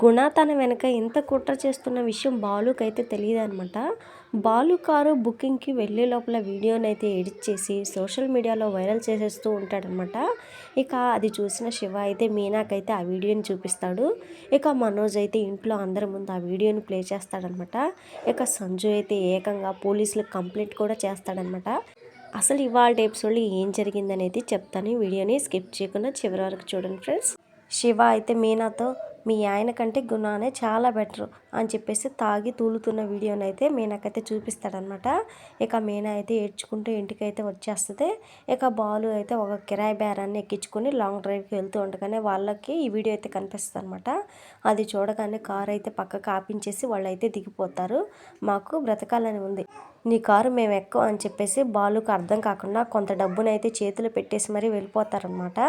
గుణ తన వెనక ఎంత కుట్ర చేస్తున్న విషయం బాలుకైతే తెలియదు అనమాట బాలు కారు బుకింగ్కి వెళ్ళే లోపల వీడియోని అయితే ఎడిట్ చేసి సోషల్ మీడియాలో వైరల్ చేసేస్తూ ఉంటాడనమాట ఇక అది చూసిన శివ అయితే మీనాకైతే ఆ వీడియోని చూపిస్తాడు. ఇక మనోజ్ అయితే ఇంట్లో అందరి ముందు ఆ వీడియోని ప్లే చేస్తాడనమాట ఇక సంజు అయితే ఏకంగా పోలీసులకు కంప్లైంట్ కూడా చేస్తాడనమాట అసలు ఇవాళ ఎపిసోడ్లో ఏం జరిగిందనేది చెప్తాను. వీడియోని స్కిప్ చేయకుండా చివరి వరకు చూడండి ఫ్రెండ్స్. శివ అయితే మీనాతో మీ ఆయన కంటే గుణానే చాలా బెటర్ అని చెప్పేసి తాగి తూలుతున్న వీడియోని అయితే మీనాకైతే చూపిస్తాడనమాట ఇక మీనా అయితే ఏడ్చుకుంటూ ఇంటికైతే వచ్చేస్తుంది. ఇక బాలు అయితే ఒక కిరాయి బేరాన్ని ఎక్కించుకొని లాంగ్ డ్రైవ్కి వెళ్తూ ఉండగానే వాళ్ళకి ఈ వీడియో అయితే కనిపిస్తుంది అనమాట అది చూడగానే కారు అయితే పక్కకు ఆపించేసి వాళ్ళు అయితే దిగిపోతారు. మాకు బ్రతకాలని ఉంది. నీ కారు మేము ఎక్కువ అని చెప్పేసి బాలుకు అర్థం కాకుండా కొంత డబ్బునైతే చేతులు పెట్టేసి మరీ వెళ్ళిపోతారనమాట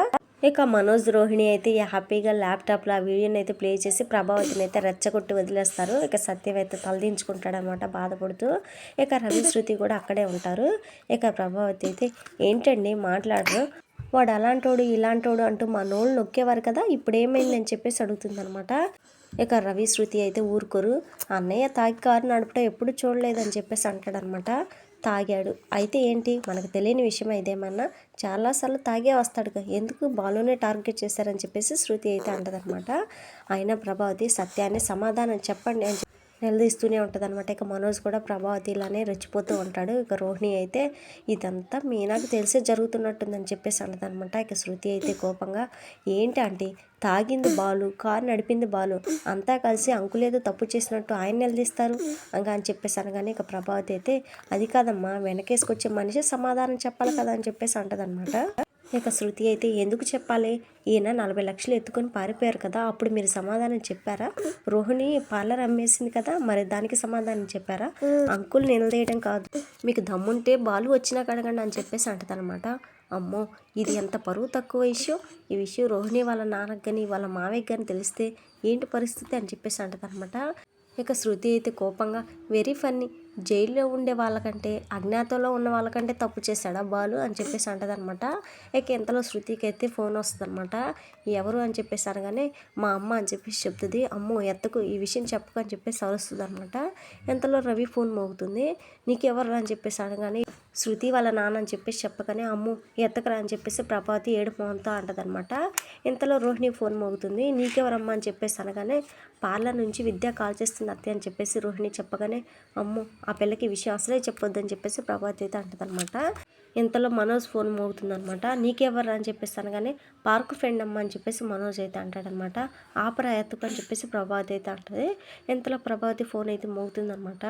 ఇక మనోజ్ రోహిణి అయితే హ్యాపీగా ల్యాప్టాప్లో ఆ వీడియోని అయితే ప్లే చేసి ప్రభావతిని అయితే రెచ్చగొట్టి వదిలేస్తారు. ఇక సత్యం అయితే తలదించుకుంటాడనమాట బాధపడుతూ. ఇక రవి శృతి కూడా అక్కడే ఉంటారు. ఇక ప్రభావతి అయితే ఏంటండి మాట్లాడరు. వాడు అలాంటోడు ఇలాంటోడు అంటూ మా నోళ్ళు నొక్కేవారు కదా ఇప్పుడు ఏమైందని చెప్పేసి అడుగుతుందనమాట. ఇక రవి శృతి అయితే ఊరుకోరు. అన్నయ్య తాగి కారు నడపడం ఎప్పుడు చూడలేదని చెప్పేసి అంటాడనమాట. తాగాడు. అయితే ఏంటి? మనకు తెలియని విషయం ఇదేమన్నా? చాలాసార్లు తాగే వస్తాడు ఎందుకు బాలునే టార్గెట్ చేశారని చెప్పేసి శృతి అయితే అంటదనమాట అయినా ప్రభావతి సత్యాన్ని సమాధానం చెప్పండి అని నిలదీస్తూనే ఉంటుంది అనమాట ఇక మనోజ్ కూడా ప్రభావతి ఇలానే రెచ్చిపోతూ ఉంటాడు. ఇక రోహిణి అయితే ఇదంతా మీనాకు తెలిసే జరుగుతున్నట్టుందని చెప్పేసి అంటదనమాట ఇక శృతి అయితే కోపంగా ఏంటి ఆంటీ తాగింది బాలు కారు నడిపింది బాలు అంతా కలిసి అంకులేదో తప్పు చేసినట్టు ఆయన నిలదీస్తారు? ఇంకా అని చెప్పేసి అనగానే ఇక ప్రభావతి అయితే అది కాదమ్మా వెనకేసుకొచ్చే మనిషి సమాధానం చెప్పాలి కదా అని చెప్పేసి అంటదనమాట ఇక శృతి అయితే ఎందుకు చెప్పాలి? ఈయన నలభై లక్షలు ఎత్తుకొని పారిపోయారు కదా అప్పుడు మీరు సమాధానం చెప్పారా? రోహిణి పార్లర్ అమ్మేసింది కదా మరి దానికి సమాధానం చెప్పారా? అంకుల్ నిలదీయడం కాదు. మీకు దమ్ముంటే బాలు వచ్చినా కడగండి అని చెప్పేసి అంటదనమాట అమ్మో ఇది ఎంత పరువు తక్కువ విషయం? ఈ విషయం రోహిణి వాళ్ళ నాన్నకు కానీ వాళ్ళ మావయ్యకి కానీ తెలిస్తే ఏంటి పరిస్థితి అని చెప్పేసి అంటదనమాట ఇక శృతి అయితే కోపంగా వెరీ ఫన్నీ. జైల్లో ఉండే వాళ్ళకంటే అజ్ఞాతంలో ఉన్న వాళ్ళకంటే తప్పు చేశాడా బాలు అని చెప్పేసి అంటదనమాట. ఇక ఇంతలో శృతికి అయితే ఫోన్ వస్తుందన్నమాట ఎవరు అని చెప్పేసి అనగానే మా అమ్మ అని చెప్పేసి చెప్తుంది. అమ్మో ఎత్తకు ఈ విషయం చెప్పకు అని చెప్పేసి అరుస్తుంది అనమాట ఇంతలో రవి ఫోన్ మోగుతుంది. నీకెవరు అని చెప్పేసి అనగానే శృతి వాళ్ళ నాన్న అని చెప్పేసి చెప్పగానే అమ్ము ఎత్తకరా అని చెప్పేసి ప్రభావతి ఏడు ఫోన్తో అంటదనమాట. ఇంతలో రోహిణి ఫోన్ మోగుతుంది. నీకెవరమ్మా అని చెప్పేసి అనగానే పార్లర్ నుంచి విద్య కాల్ చేస్తుంది అత్తే అని చెప్పేసి రోహిణి చెప్పగానే అమ్ము ఆ పిల్లకి విషయం అసలే చెప్పొద్దని చెప్పేసి ప్రభావతి అయితే అంటదనమాట ఇంతలో మనోజ్ ఫోన్ మోగుతుందనమాట నీకెవరు అని చెప్పేసి అనగానే పార్క్ ఫ్రెండ్ అమ్మ అని చెప్పేసి మనోజ్ అయితే అంటాడనమాట ఆపరా ఎత్తుకు అని చెప్పేసి ప్రభావతి అయితే అంటుంది. ఇంతలో ప్రభావతి ఫోన్ అయితే మోగుతుందనమాట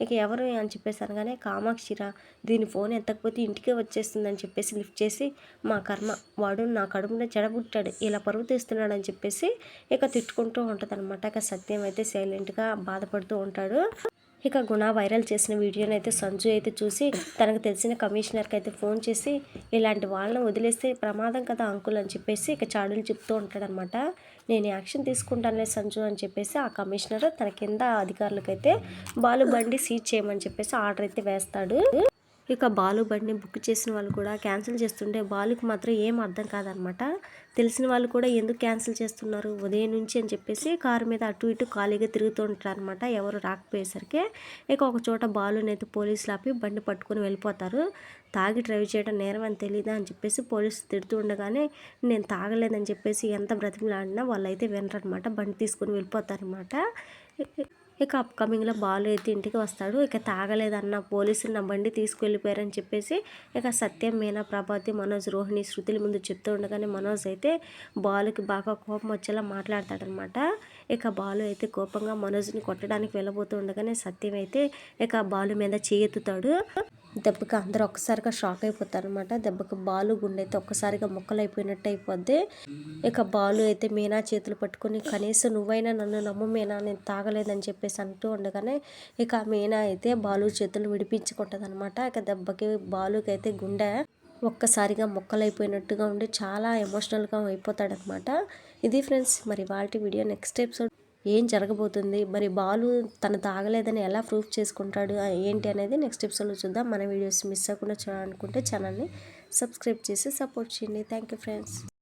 ఇక ఎవరు అని చెప్పేసి అనగానే కామాక్షిరా దీని ఫోన్ ఎత్తకపోతే ఇంటికే వచ్చేస్తుందని చెప్పేసి లిఫ్ట్ చేసి మా కర్మ వాడు నా కడుపున చెడబుట్టాడు ఇలా పరుగు తీస్తున్నాడు అని చెప్పేసి ఇక తిట్టుకుంటూ ఉంటుంది అనమాట ఇక సత్యం అయితే సైలెంట్గా బాధపడుతూ ఉంటాడు. ఇక గుణ వైరల్ చేసిన వీడియోని అయితే సంజు అయితే చూసి తనకు తెలిసిన కమిషనర్కి అయితే ఫోన్ చేసి ఇలాంటి వాళ్ళని వదిలేస్తే ప్రమాదం కదా అంకుల్ అని చెప్పేసి ఇక చాడులు చెప్తూ ఉంటాడనమాట నేను యాక్షన్ తీసుకుంటానులే సంజు అని చెప్పేసి ఆ కమిషనర్ తన కింద అధికారులకైతే బాలు బండి సీజ్ చేయమని చెప్పేసి ఆర్డర్ అయితే వేస్తాడు. ఇక బాలు బండిని బుక్ చేసిన వాళ్ళు కూడా క్యాన్సిల్ చేస్తుంటే బాలుకి మాత్రం ఏం అర్థం కాదనమాట. తెలిసిన వాళ్ళు కూడా ఎందుకు క్యాన్సిల్ చేస్తున్నారు? ఉదయం నుంచి అని చెప్పేసి కారు మీద అటు ఇటు ఖాళీగా తిరుగుతూ ఉంటారు అనమాట ఎవరు రాకపోయేసరికి ఇక ఒక చోట బాలునైతే పోలీసులు ఆపి బండి పట్టుకుని వెళ్ళిపోతారు. తాగి డ్రైవ్ చేయడం నేరం అని తెలియదా అని చెప్పేసి పోలీసులు తిడుతూ ఉండగానే నేను తాగలేదని చెప్పేసి ఎంత బ్రతిమలాడినా వాళ్ళు అయితే వినరనమాట. బండి తీసుకుని వెళ్ళిపోతారనమాట. ఇక అప్కమింగ్లో బాలు అయితే ఇంటికి వస్తాడు. ఇక తాగలేదన్న పోలీసులు నా బండి తీసుకెళ్ళిపోయారని చెప్పేసి ఇక సత్యం మీనా ప్రభాతి మనోజ్ రోహిణి శృతుల ముందు చెప్తూ ఉండగానే మనోజ్ అయితే బాలుకి బాగా కోపం వచ్చేలా మాట్లాడతాడనమాట ఇక బాలు అయితే కోపంగా మనోజ్ని కొట్టడానికి వెళ్ళబోతూ ఉండగానే సత్యం అయితే ఇక బాలు మీద చేయెత్తుతాడు దెబ్బకి అందరూ ఒక్కసారిగా షాక్ అయిపోతారు అనమాట దెబ్బకి బాలు గుండె అయితే ఒక్కసారిగా మొక్కలు అయిపోయినట్టు అయిపోద్ది. ఇక బాలు అయితే మీనా చేతులు పట్టుకొని కనీసం నువ్వైనా నన్ను నమ్ము మీనా నేను తాగలేదని చెప్పేసి అంటూ ఉండగానే ఇక మీనా అయితే బాలు చేతులు విడిపించుకుంటుంది అనమాట ఇక దెబ్బకి బాలుకి అయితే గుండె ఒక్కసారిగా మొక్కలైపోయినట్టుగా ఉండి చాలా ఎమోషనల్గా అయిపోతాడనమాట ఇది ఫ్రెండ్స్ మరి వాళ్ళ వీడియో నెక్స్ట్ ఎపిసోడ్. ఏం జరగబోతుంది? మరి బాలు తను తాగలేదని ఎలా ప్రూఫ్ చేసుకుంటాడు? ఏంటి అనేది నెక్స్ట్ ఎపిసోడ్లో చూద్దాం. మన వీడియోస్ మిస్ అవ్వకుండా చూడాలనుకుంటే ఛానల్ని సబ్స్క్రైబ్ చేసి సపోర్ట్ చేయండి. Thank you friends.